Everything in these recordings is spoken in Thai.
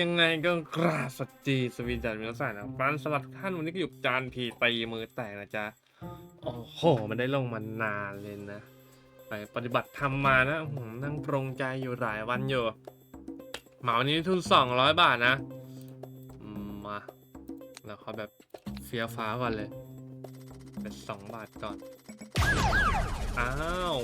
ยังไงก็กราบสวัสดีสวีดันมิลสายนะฟันสลัดท่านวันนี้ก็อยู่จานทีตีมือแตกนะจ๊ะ โอ้โห มันได้ลงมานานเลยนะ ไปปฏิบัติธรรมมานะอื้อหือนั่งปรงใจอยู่หลายวันอยู่ เหมาวันนี้ทุนสองร้อยบาทนะ มา แล้วเขาแบบเฟียฟ้าก่อนเลย เป็นสองบาทก่อน อ้าว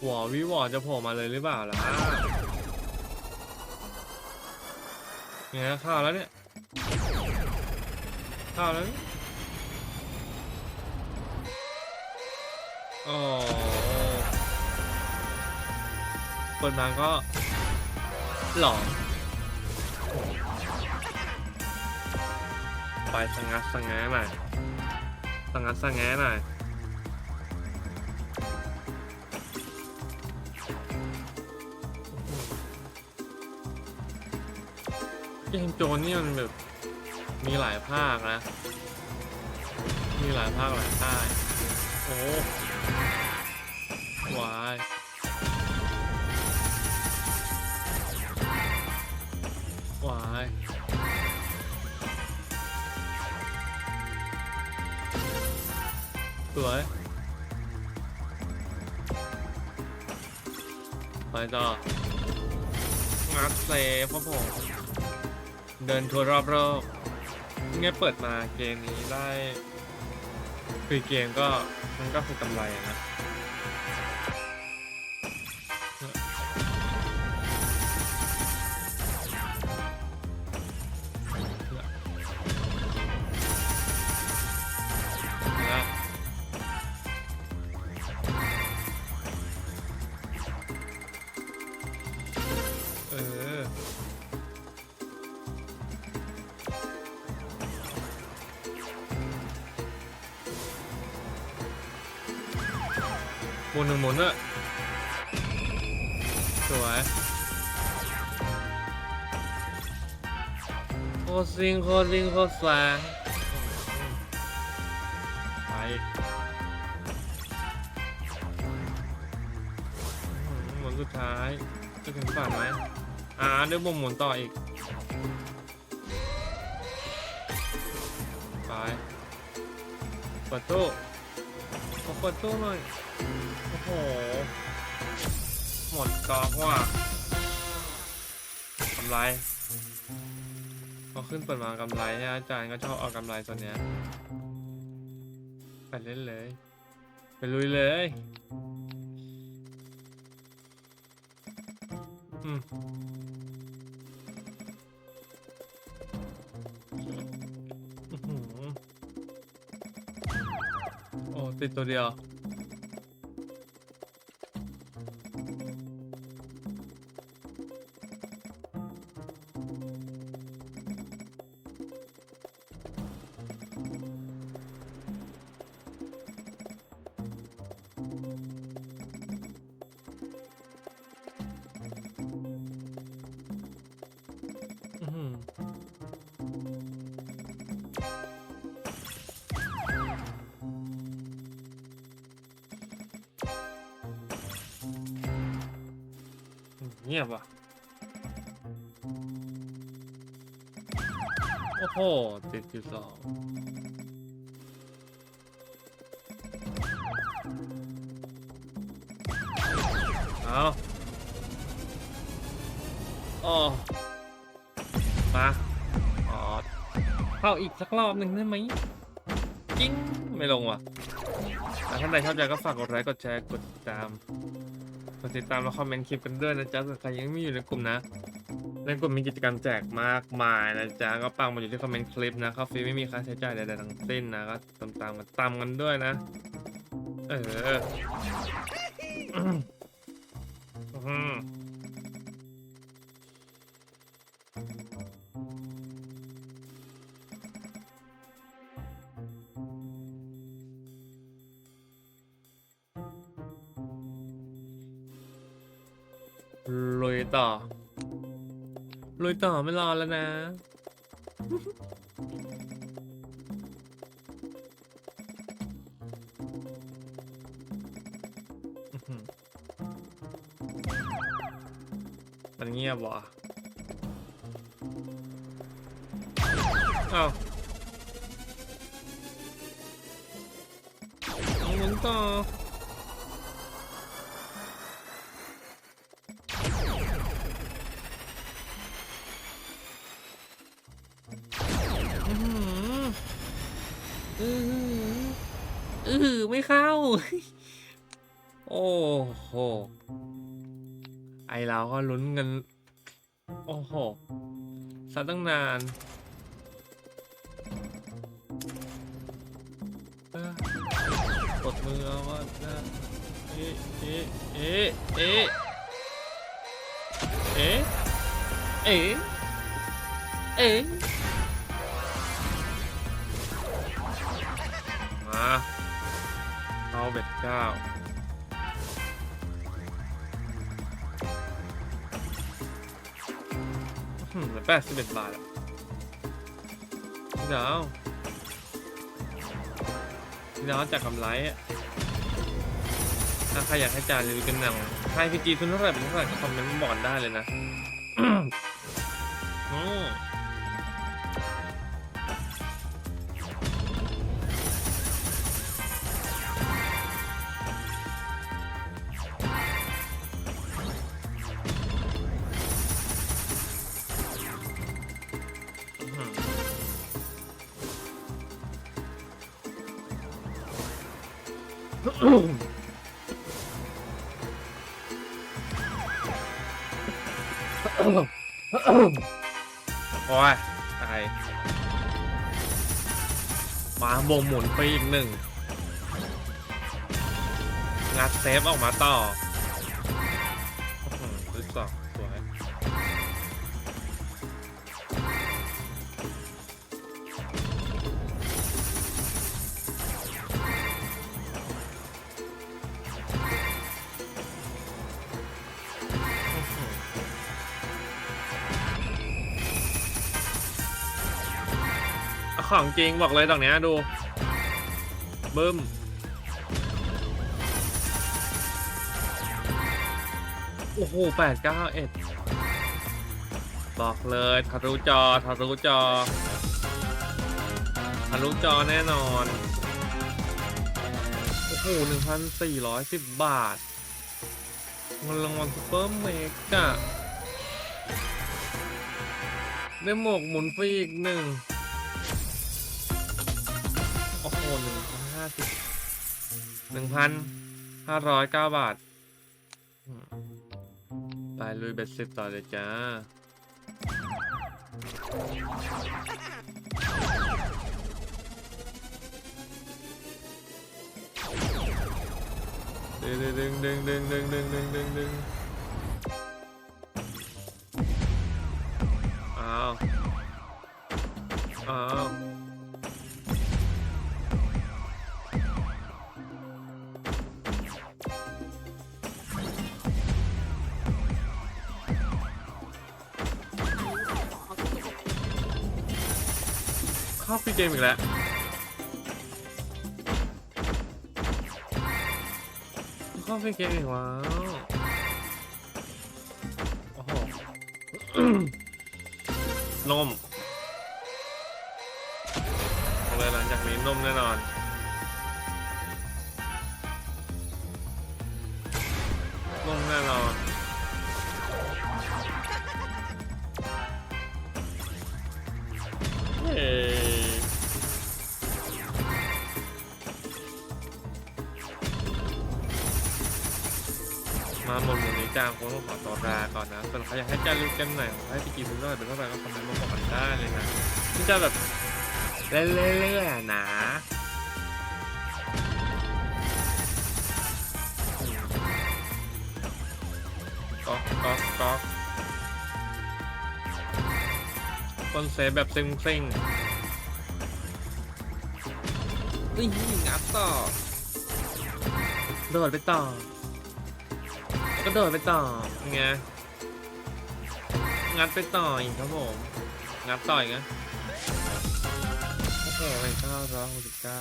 หัววิวอจะโผล่มาเลยหรือเปล่าล่ะ เนี่ยข้าวแล้วเนี่ยข้าวแล้วเนี่ยโอ้เปิดมาก็หลอนไปสังัดสังแงหน่อยสงัดสังแงหน่อย เกมโจรนี่มันแบบมีหลายภาคนะ มีหลายภาคหลายค่ายโอ้วายวายสวยไปต่องัดเซฟครับผม เดินทัวร์รอบโลกเนี่ยเปิดมาเกมนี้ได้คือเกมก็มันก็คือกำไรนะนะ หมุนหนึ่งหมุนอะสวยโคตรซิงโคตรซิงโคตรแสงไปหมุนสุดท้ายจะถึงฝั่งไหมอ่าเดี๋ยวผมหมุนต่ออีกไปเปิดตู้ขอเปิดตู้หน่อย โอ้โห หมดกอกว่ะกำไรพอขึ้นเปิดมากำไรอาจารย์ก็ชอบเอากำไรตัวเนี้ยไปเล่นเลย ไปลุยเลย อืมโอ้ติดตัวเดียว เงียบว่ะ โอ้โหติดอยู่สองเอาโอ้มาอ๋อเข้าอีกสักรอบหนึ่งได้ไหมจริงไม่ลงว่ะอะท่านใดชอบใจก็ฝากกดไลค์ กดแชร์ กดติดตาม กดติดตามและคอมเมนต์คลิปกันด้วยนะจ๊ะส่วนใครยังไม่อยู่ในกลุ่มนะ ในกลุ่มมีกิจกรรมแจกมากมายนะจ๊ะก็ปังมาอยู่ที่คอมเมนต์คลิปนะเข้าฟรีไม่มีค่าใช้จ่ายใดๆทั้งสิ้นนะก็ตามตามๆกันตามกันด้วยนะ เอออืมอืม ลุยต่อ ลุยต่อไม่รอแล้วนะมันเงียบวะเอาวเอาหมุนต่อ โอ้โห ไอเราก็ลุ้นกัน โอ้โหซะตั้งนานกดมือเอาว่าเอ๊ะเอ๊ะเอ๊ะเอ๊ะเอ๊ะเอ๊ะเอ๊ะมา เอาเบ็ดเก้าอืมแปดสิบเอ็ดบาทอะพี่ดาวพี่ดาวจากกำไรอะถ้าใครอยากให้จานรีวิวกันหนังไทยพีจีทุนเท่าไหร่เป็นเท่าไหร่คอมเมนต์บอกได้เลยนะ อืม โอ้ยตายมาบงหมุนไปอีกหนึ่ง งัดเซฟออกมาต่ออื้อหือลึกสอง ของจริงบอกเลยตรงเนี้ยดูบึ้มโอ้โหแปดเก้าเอ็ดบอกเลยทะลุจอทะลุจอทะลุจอแน่นอน โอ้โหหนึ่งพันสี่ร้อยสิบบาทเงินรางวัลซุปเปอร์เมกะได้หมวกหมุนฟรีอีกหนึ่ง สิบหนึ่งพันห้าร้อยเก้าบาท ไปลุยเบ็ดสิบต่อเลยจ้าดึงดึงดึงดึงดึงดึงดึงดึงดึงอ้าว อ้าว เข้าฟรีเกมอีกแล้ว เข้าฟรีเกมอีกว้าวโอ้โหนมบอกเลยหลังจากนี้นมแน่นอนนมแน่นอน มดหมุนนี้จางคงต้องขอตัวลาก่อนนะส่วนใครอยากให้จารึกกันไหนอยให้พี่กีเป็นเท่าไหร่เป็นเท่าไหร่ก็คอมเมนต์มาบอกกันได้เลยนะที่จะแบบเรื่อยๆนะก๊อกก๊อกก๊อกคนเซฟแบบเซิงซิงนี่งัดต่อ โดดไปต่อ กระโดดไปต่อไงงัดไปต่ออีกครับผมงัดต่ออีกนะโอ้โหเก้าร้อยหกสิบเก้า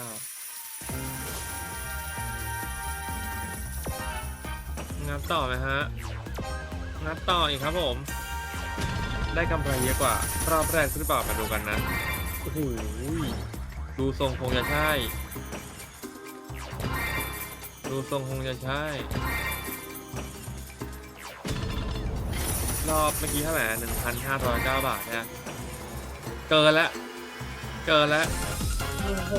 งัดต่อไหมฮะงัดต่ออีกครับผม ได้กำไรเยอะกว่ารอบแรกหรือเปล่ามาดูกันนะโอ้โหดูทรงคงจะใช่ ดูทรงคงจะใช่ รอบเมื่อกี้เท่าไหร่หนึ่งพันห้าร้อยเก้าบาทนะเกินล้วเกินล้วโอ้โห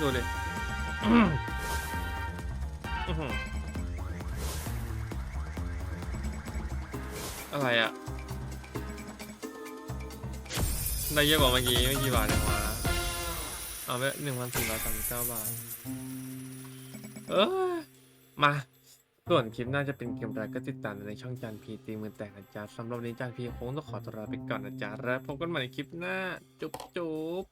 ดูดิอือหืออะไรอะได้เยอะกว่าเมื่อกี้ไม่กี่บาทเองวะ เอาไปหนึ่งพันสี่ร้อยสามสิบเก้าบาท เออมา ส่วนคลิปน่าจะเป็นเกมอะไรก็ติดตามในช่องจานพีตีมือแตกนะจ๊ะสำหรับวันนี้จานพีคงต้องขอตัวลาไปก่อนนะจ๊ะแล้วพบกันใหม่ในคลิปหน้า จุ๊บจุ๊บ